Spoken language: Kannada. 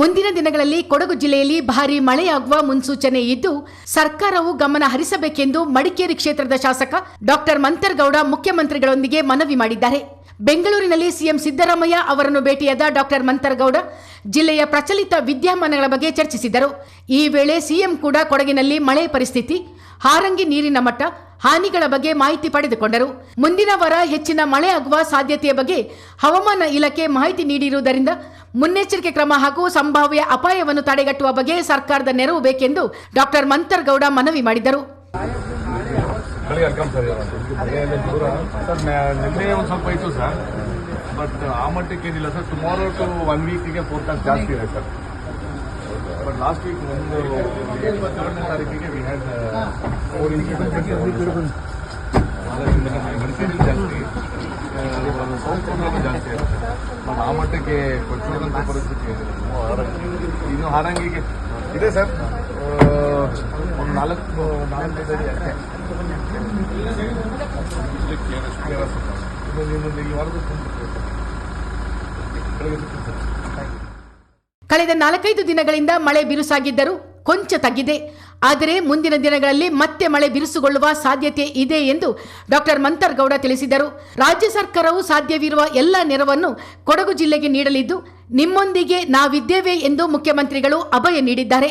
ಮುಂದಿನ ದಿನಗಳಲ್ಲಿ ಕೊಡಗು ಜಿಲ್ಲೆಯಲ್ಲಿ ಭಾರೀ ಮಳೆಯಾಗುವ ಮುನ್ಸೂಚನೆ ಇದ್ದು, ಸರ್ಕಾರವು ಗಮನ ಹರಿಸಬೇಕೆಂದು ಮಡಿಕೇರಿ ಕ್ಷೇತ್ರದ ಶಾಸಕ ಡಾಕ್ಟರ್ ಮಂತರ್ಗೌಡ ಮುಖ್ಯಮಂತ್ರಿಗಳೊಂದಿಗೆ ಮನವಿ ಮಾಡಿದ್ದಾರೆ. ಬೆಂಗಳೂರಿನಲ್ಲಿ ಸಿಎಂ ಸಿದ್ದರಾಮಯ್ಯ ಅವರನ್ನು ಭೇಟಿಯಾದ ಡಾಕ್ಟರ್ ಮಂತರ್ಗೌಡ ಜಿಲ್ಲೆಯ ಪ್ರಚಲಿತ ವಿದ್ಯಮಾನಗಳ ಬಗ್ಗೆ ಚರ್ಚಿಸಿದರು. ಈ ವೇಳೆ ಸಿಎಂ ಕೂಡ ಕೊಡಗಿನಲ್ಲಿ ಮಳೆ ಪರಿಸ್ಥಿತಿ, ಹಾರಂಗಿ ನೀರಿನ ಮಟ್ಟ, ಹಾನಿಗಳ ಬಗ್ಗೆ ಮಾಹಿತಿ ಪಡೆದುಕೊಂಡರು. ಮುಂದಿನ ವಾರ ಹೆಚ್ಚಿನ ಮಳೆಯಾಗುವ ಸಾಧ್ಯತೆಯ ಬಗ್ಗೆ ಹವಾಮಾನ ಇಲಾಖೆ ಮಾಹಿತಿ ನೀಡಿರುವುದರಿಂದ ಮುನ್ನೆಚ್ಚರಿಕೆ ಕ್ರಮ ಹಾಗೂ ಸಂಭಾವ್ಯ ಅಪಾಯವನ್ನು ತಡೆಗಟ್ಟುವ ಬಗ್ಗೆ ಸರ್ಕಾರದ ನೆರವು ಬೇಕೆಂದು ಡಾಕ್ಟರ್ ಮಂತರ್ಗೌಡ ಮನವಿ ಮಾಡಿದರು. ಬೆಳಿಗ್ಗೆ ಅರ್ಕಮ್ ಸರ್ ಮನೆಯಲ್ಲೇ ದೂರ. ಸರ್ ನಿನ್ನೆ ಒಂದು ಸ್ವಲ್ಪ ಇತ್ತು ಸರ್. ಬಟ್ ಆ ಮಟ್ಟಕ್ಕೆ ಏನಿಲ್ಲ ಸರ್. ಟುಮಾರೋ ಟು ಒನ್ ವೀಕಿಗೆ ಫೋರ್ಕಾಸ್ಟ್ ಜಾಸ್ತಿ ಇದೆ ಸರ್. ಬಟ್ ಲಾಸ್ಟ್ ವೀಕ್ ಒಂದು ಇಪ್ಪತ್ತೆರಡನೇ ತಾರೀಕಿಗೆ ವಿ ಹ್ಯಾಡ್ ಫೋರ್ ಇಂಚಸ್ ಜಾಸ್ತಿ. ಸೌತ್ ಜಾಸ್ತಿ ಬಟ್ ಆ ಮಟ್ಟಕ್ಕೆ ಪರಿಸ್ಥಿತಿ ಇನ್ನು ಹಾರಂಗಿಗೆ ಇದೆ ಸರ್. ಒಂದು ನಾಲ್ಕು ಕಳೆದ ನಾಲ್ಕೈದು ದಿನಗಳಿಂದ ಮಳೆ ಬಿರುಸಾಗಿದ್ದರೂ ಕೊಂಚ ತಗ್ಗಿದೆ. ಆದರೆ ಮುಂದಿನ ದಿನಗಳಲ್ಲಿ ಮತ್ತೆ ಮಳೆ ಬಿರುಸುಗೊಳ್ಳುವ ಸಾಧ್ಯತೆ ಇದೆ ಎಂದು ಡಾಕ್ಟರ್ ಮಂತರ್ಗೌಡ ತಿಳಿಸಿದರು. ರಾಜ್ಯ ಸರ್ಕಾರವು ಸಾಧ್ಯವಿರುವ ಎಲ್ಲ ನೆರವನ್ನು ಕೊಡಗು ಜಿಲ್ಲೆಗೆ ನೀಡಲಿದ್ದು, ನಿಮ್ಮೊಂದಿಗೆ ನಾವಿದ್ದೇವೆ ಎಂದು ಮುಖ್ಯಮಂತ್ರಿಗಳು ಅಭಯ ನೀಡಿದ್ದಾರೆ.